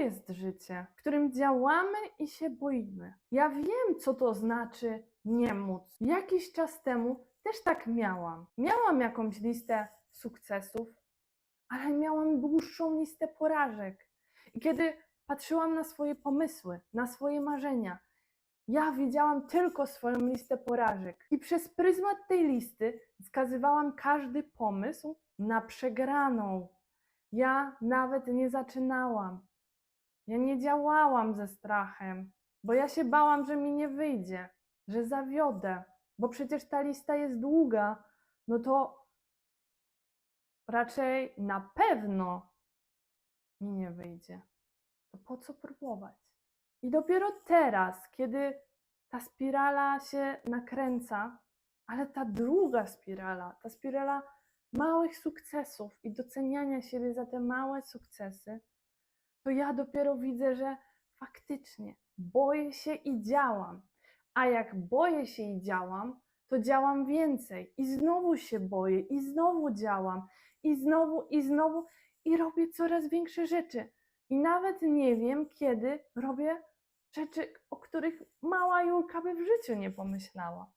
jest życie, w którym działamy i się boimy. Ja wiem, co to znaczy nie móc. Jakiś czas temu też tak miałam. Miałam jakąś listę sukcesów, ale miałam dłuższą listę porażek. I kiedy patrzyłam na swoje pomysły, na swoje marzenia, ja widziałam tylko swoją listę porażek. I przez pryzmat tej listy wskazywałam każdy pomysł na przegraną. Ja nawet nie zaczynałam. Ja nie działałam ze strachem, bo ja się bałam, że mi nie wyjdzie, że zawiodę, bo przecież ta lista jest długa. No to raczej na pewno mi nie wyjdzie. To po co próbować? I dopiero teraz, kiedy ta spirala się nakręca, ale ta druga spirala, ta spirala małych sukcesów i doceniania siebie za te małe sukcesy, to ja dopiero widzę, że faktycznie boję się i działam. A jak boję się i działam, to działam więcej i znowu się boję i znowu działam i znowu i znowu i robię coraz większe rzeczy. I nawet nie wiem, kiedy robię rzeczy, o których mała Julka by w życiu nie pomyślała.